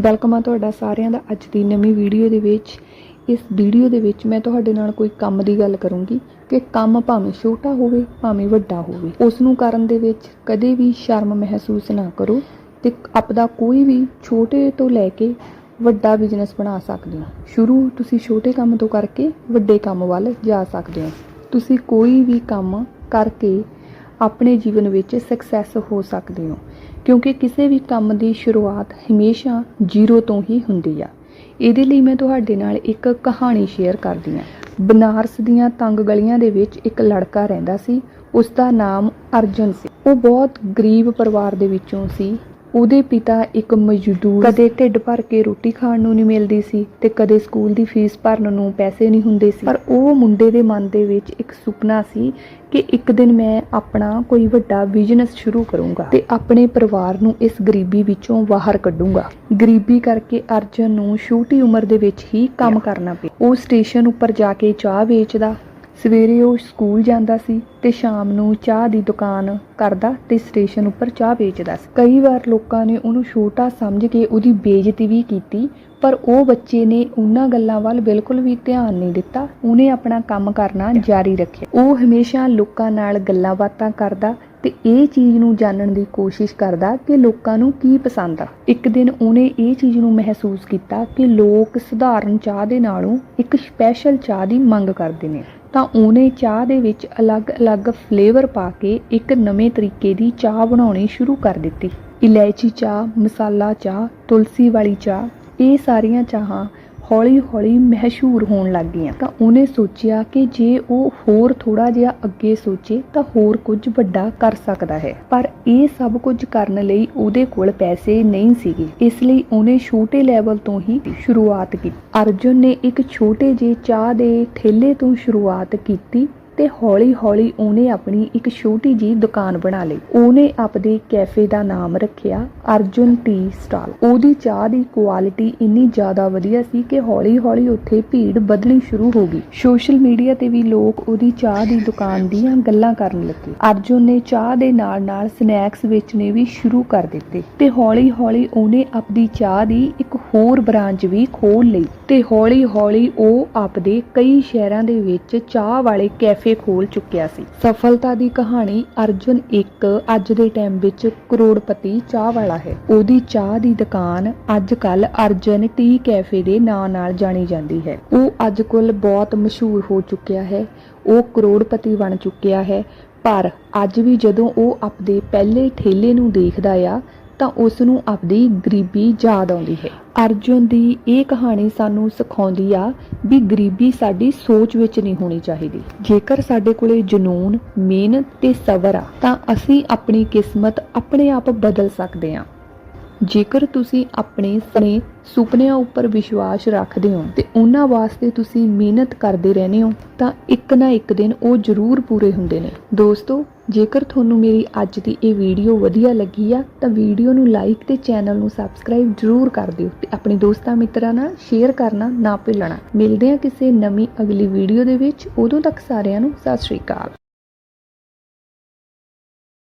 Welcome ਆ ਤੁਹਾਡਾ ਸਾਰਿਆਂ ਦਾ ਅੱਜ ਦੀ ਨਵੀਂ ਵੀਡੀਓ ਦੇ ਵਿੱਚ। ਇਸ ਵੀਡੀਓ ਦੇ ਵਿੱਚ ਮੈਂ ਤੁਹਾਡੇ ਨਾਲ ਕੋਈ ਕੰਮ ਦੀ ਗੱਲ ਕਰੂੰਗੀ ਕਿ ਕੰਮ ਭਾਵੇਂ ਛੋਟਾ ਹੋਵੇ, ਭਾਵੇਂ ਵੱਡਾ ਹੋਵੇ। ਉਸ ਨੂੰ ਕਰਨ ਦੇ ਵਿੱਚ ਕਦੇ ਵੀ ਸ਼ਰਮ ਮਹਿਸੂਸ ਨਾ ਕਰੋ ਤੇ ਆਪਦਾ ਕੋਈ ਵੀ ਛੋਟੇ ਤੋਂ ਲੈ ਕੇ ਵੱਡਾ ਬਿਜ਼ਨਸ ਬਣਾ ਸਕਦੇ ਹੋ। ਸ਼ੁਰੂ ਤੁਸੀਂ ਛੋਟੇ ਕੰਮ ਤੋਂ ਕਰਕੇ ਵੱਡੇ ਕੰਮ ਵੱਲ ਜਾ ਸਕਦੇ ਹੋ। ਤੁਸੀਂ ਕੋਈ ਵੀ ਕੰਮ ਕਰਕੇ ਆਪਣੇ ਜੀਵਨ ਵਿੱਚ ਸਕਸੈਸ ਹੋ ਸਕਦੇ ਹੋ। ਕਿਉਂਕਿ ਕਿਸੇ ਵੀ ਕੰਮ ਦੀ ਸ਼ੁਰੂਆਤ ਹਮੇਸ਼ਾ ਜ਼ੀਰੋ ਤੋਂ ਹੀ ਹੁੰਦੀ ਆ। ਇਹਦੇ ਲਈ ਮੈਂ ਤੁਹਾਡੇ ਨਾਲ ਇੱਕ ਕਹਾਣੀ ਸ਼ੇਅਰ ਕਰਦੀ ਹਾਂ। ਬਨਾਰਸ ਦੀਆਂ ਤੰਗ ਗਲੀਆਂ ਦੇ ਵਿੱਚ ਇੱਕ ਲੜਕਾ ਰਹਿੰਦਾ ਸੀ। ਉਸ ਦਾ ਨਾਮ ਅਰਜਨ ਸੀ। ਉਹ ਬਹੁਤ ਗਰੀਬ ਪਰਿਵਾਰ ਦੇ ਵਿੱਚੋਂ ਸੀ। ਉਹਦੇ ਪਿਤਾ ਇੱਕ ਮਜ਼ਦੂਰ ਕਦੇ ਢਿੱਡ ਭਰ ਕੇ ਰੋਟੀ ਖਾਣ ਨੂੰ ਨਹੀਂ ਮਿਲਦੀ ਸੀ ਤੇ ਕਦੇ ਸਕੂਲ ਦੀ ਫੀਸ ਭਰਨ ਨੂੰ ਪੈਸੇ ਨਹੀਂ ਹੁੰਦੇ ਸੀ। ਪਰ ਉਹ ਮੁੰਡੇ ਦੇ ਮਨ ਦੇ ਵਿੱਚ ਇੱਕ ਸੁਪਨਾ ਸੀ ਕਿ ਇੱਕ ਦਿਨ ਮੈਂ ਆਪਣਾ ਕੋਈ ਵੱਡਾ ਬਿਜ਼ਨਸ ਸ਼ੁਰੂ ਕਰੂੰਗਾ ਤੇ ਆਪਣੇ ਪਰਿਵਾਰ ਨੂੰ ਇਸ ਗਰੀਬੀ ਵਿੱਚੋਂ ਬਾਹਰ ਕੱਢੂੰਗਾ। ਗਰੀਬੀ ਕਰਕੇ ਅਰਜਨ ਨੂੰ ਛੋਟੀ ਉਮਰ ਦੇ ਵਿੱਚ ਹੀ ਕੰਮ ਕਰਨਾ ਪਿਆ। ਉਹ ਸਟੇਸ਼ਨ ਉੱਪਰ ਜਾ ਕੇ ਚਾਹ ਵੇਚਦਾ ਸਵੇਰੇ ਉਹ ਸਕੂਲ ਜਾਂਦਾ ਸੀ ਤੇ ਸ਼ਾਮ ਨੂੰ ਚਾਹ ਦੀ ਦੁਕਾਨ ਕਰਦਾ ਤੇ ਸਟੇਸ਼ਨ ਉੱਪਰ ਚਾਹ ਵੇਚਦਾ ਸੀ। ਕਈ ਵਾਰ ਲੋਕਾਂ ਨੇ ਉਹਨੂੰ ਛੋਟਾ ਸਮਝ ਕੇ ਉਹਦੀ ਬੇਇੱਜ਼ਤੀ ਵੀ ਕੀਤੀ, ਪਰ ਉਹ ਬੱਚੇ ਨੇ ਉਹਨਾਂ ਗੱਲਾਂ ਵੱਲ ਬਿਲਕੁਲ ਵੀ ਧਿਆਨ ਨਹੀਂ ਦਿੱਤਾ। ਉਹਨੇ ਆਪਣਾ ਕੰਮ ਕਰਨਾ ਜਾਰੀ ਰੱਖਿਆ। ਉਹ ਹਮੇਸ਼ਾ ਲੋਕਾਂ ਨਾਲ ਗੱਲਾਂ ਬਾਤਾਂ ਕਰਦਾ ਤੇ ਇਹ ਚੀਜ਼ ਨੂੰ ਜਾਣਨ ਦੀ ਕੋਸ਼ਿਸ਼ ਕਰਦਾ ਕਿ ਲੋਕਾਂ ਨੂੰ ਕੀ ਪਸੰਦ ਆ। ਇੱਕ ਦਿਨ ਉਹਨੇ ਇਹ ਚੀਜ਼ ਨੂੰ ਮਹਿਸੂਸ ਕੀਤਾ ਕਿ ਲੋਕ ਸਧਾਰਨ ਚਾਹ ਦੇ ਨਾਲੋਂ ਇੱਕ ਸਪੈਸ਼ਲ ਚਾਹ ਦੀ ਮੰਗ ਕਰਦੇ ਨੇ। ਤਾਂ ਉਹਨੇ ਚਾਹ ਦੇ ਵਿੱਚ ਅਲੱਗ-ਅਲੱਗ ਫਲੇਵਰ ਪਾ ਕੇ ਇੱਕ ਨਵੇਂ ਤਰੀਕੇ ਦੀ ਚਾਹ ਬਣਾਉਣੀ ਸ਼ੁਰੂ ਕਰ ਦਿੱਤੀ। ਇਲਾਇਚੀ ਚਾਹ, ਮਸਾਲਾ ਚਾਹ, ਤੁਲਸੀ ਵਾਲੀ ਚਾਹ, ਇਹ ਸਾਰੀਆਂ ਚਾਹਾਂ ਹੌਲੀ-ਹੌਲੀ ਮਸ਼ਹੂਰ ਹੋਣ ਲੱਗ ਗਈਆਂ। ਤਾਂ ਉਹਨੇ ਸੋਚਿਆ ਕਿ ਜੇ ਉਹ ਹੋਰ ਥੋੜਾ ਜਿਹਾ ਅੱਗੇ ਸੋਚੇ ਤਾਂ ਹੋਰ ਕੁਝ ਵੱਡਾ ਕਰ ਸਕਦਾ ਹੈ। ਪਰ ਇਹ ਸਭ ਕੁਝ ਕਰਨ ਲਈ ਉਹਦੇ ਕੋਲ ਪੈਸੇ ਨਹੀਂ ਸੀਗੇ। ਇਸ ਲਈ ਉਹਨੇ ਛੋਟੇ ਲੈਵਲ ਤੋਂ ਹੀ ਸ਼ੁਰੂਆਤ ਕੀਤੀ। ਅਰਜੁਨ ਨੇ ਇੱਕ ਛੋਟੇ ਜਿਹੇ ਚਾਹ ਦੇ ਠੇਲੇ ਤੋਂ ਸ਼ੁਰੂਆਤ ਕੀਤੀ ਤੇ ਹੌਲੀ-ਹੌਲੀ ਉਹਨੇ ਆਪਣੀ ਇੱਕ ਛੋਟੀ ਜੀ ਦੁਕਾਨ ਬਣਾ ਲਈ। ਉਹਨੇ ਆਪਦੇ ਕੈਫੇ ਦਾ ਨਾਮ ਰੱਖਿਆ ਅਰਜੁਨ ਟੀ ਸਟਾਲ। ਉਹਦੀ ਚਾਹ ਦੀ ਕੁਆਲਿਟੀ ਇੰਨੀ ਜ਼ਿਆਦਾ ਵਧੀਆ ਸੀ ਕਿ ਹੌਲੀ-ਹੌਲੀ ਉੱਥੇ ਭੀੜ ਵਧਣੀ ਸ਼ੁਰੂ ਹੋ ਗਈ। ਸੋਸ਼ਲ ਮੀਡੀਆ ਤੇ ਵੀ ਲੋਕ ਉਹਦੀ ਚਾਹ ਦੀ ਦੁਕਾਨ ਦੀਆਂ ਗੱਲਾਂ ਕਰਨ ਲੱਗੇ। ਅਰਜੁਨ ਨੇ ਚਾਹ ਦੇ ਨਾਲ-ਨਾਲ ਸਨੈਕਸ ਵੇਚਣੇ ਵੀ ਸ਼ੁਰੂ ਕਰ ਦਿੱਤੇ ਤੇ ਹੌਲੀ-ਹੌਲੀ ਉਹਨੇ ਆਪਦੀ ਚਾਹ ਦੀ ਇੱਕ ਹੋਰ ਬ੍ਰਾਂਚ ਵੀ ਖੋਲ ਲਈ। ਤੇ ਹੌਲੀ-ਹੌਲੀ ਉਹ ਆਪਦੇ ਕਈ ਸ਼ਹਿਰਾਂ ਦੇ ਵਿੱਚ ਚਾਹ ਵਾਲੇ ਕੈਫੇ ਖੋਲ ਚੁੱਕਿਆ ਸੀ। ਸਫਲਤਾ ਦੀ ਕਹਾਣੀ ਅਰਜੁਨ ਇੱਕ ਅੱਜ ਦੇ ਟਾਈਮ ਵਿੱਚ ਕਰੋੜਪਤੀ ਚਾਹ ਵਾਲਾ ਹੈ। ਉਹਦੀ ਚਾਹ ਦੀ ਦੁਕਾਨ ਅੱਜ ਕੱਲ ਅਰਜਨ ਟੀ ਕੈਫੇ ਦੇ ਨਾਂ ਨਾਲ ਜਾਣੀ ਜਾਂਦੀ ਹੈ। ਉਹ ਅੱਜ ਕੱਲ ਬਹੁਤ ਮਸ਼ਹੂਰ ਹੋ ਚੁੱਕਿਆ ਹੈ। ਉਹ ਕਰੋੜਪਤੀ ਬਣ ਚੁੱਕਿਆ ਹੈ। ਪਰ ਅੱਜ ਵੀ ਜਦੋਂ ਉਹ ਆਪਦੇ ਪਹਿਲੇ ਠੇਲੇ ਨੂੰ ਦੇਖਦਾ ਆ ਤਾਂ ਉਸ ਨੂੰ ਆਪਦੀ ਗਰੀਬੀ ਯਾਦ ਆਉਂਦੀ ਹੈ। ਅਰਜੁਨ ਦੀ ਇਹ ਕਹਾਣੀ ਸਾਨੂੰ ਸਿਖਾਉਂਦੀ ਆ ਵੀ ਗਰੀਬੀ ਸਾਡੀ ਸੋਚ ਵਿੱਚ ਨਹੀਂ ਹੋਣੀ ਚਾਹੀਦੀ। ਜੇਕਰ ਸਾਡੇ ਕੋਲੇ ਜਨੂਨ, ਮਿਹਨਤ ਤੇ ਸਬਰ ਆ, ਤਾਂ ਅਸੀਂ ਆਪਣੀ ਕਿਸਮਤ ਆਪਣੇ ਆਪ ਬਦਲ ਸਕਦੇ ਹਾਂ ਜੇਕਰ ਤੁਸੀਂ ਆਪਣੇ ਸਨੇ ਸੁਪਨਿਆਂ ਉੱਪਰ ਵਿਸ਼ਵਾਸ ਰੱਖਦੇ ਹੋ ਤੇ ਉਹਨਾਂ ਵਾਸਤੇ ਤੁਸੀਂ ਮਿਹਨਤ ਕਰਦੇ ਰਹਿੰਦੇ ਹੋ, ਤਾਂ ਇੱਕ ਨਾ ਇੱਕ ਦਿਨ ਉਹ ਜ਼ਰੂਰ ਪੂਰੇ ਹੁੰਦੇ ਨੇ। ਦੋਸਤੋ ਜੇਕਰ ਤੁਹਾਨੂੰ ਮੇਰੀ ਅੱਜ ਦੀ ਇਹ ਵੀਡੀਓ ਵਧੀਆ ਲੱਗੀ ਆ, ਤਾਂ ਵੀਡੀਓ ਨੂੰ ਲਾਈਕ ਤੇ ਚੈਨਲ ਨੂੰ ਸਬਸਕ੍ਰਾਈਬ ਜ਼ਰੂਰ ਕਰ ਦਿਓ ਤੇ ਆਪਣੇ ਦੋਸਤਾਂ ਮਿੱਤਰਾਂ ਨਾਲ ਸ਼ੇਅਰ ਕਰਨਾ ਨਾ ਭੁੱਲਣਾ। ਮਿਲਦੇ ਹਾਂ ਕਿਸੇ ਨਵੀਂ ਅਗਲੀ ਵੀਡੀਓ ਦੇ ਵਿੱਚ। ਉਦੋਂ ਤੱਕ ਸਾਰਿਆਂ ਨੂੰ ਸਤਿ ਸ਼੍ਰੀ ਅਕਾਲ।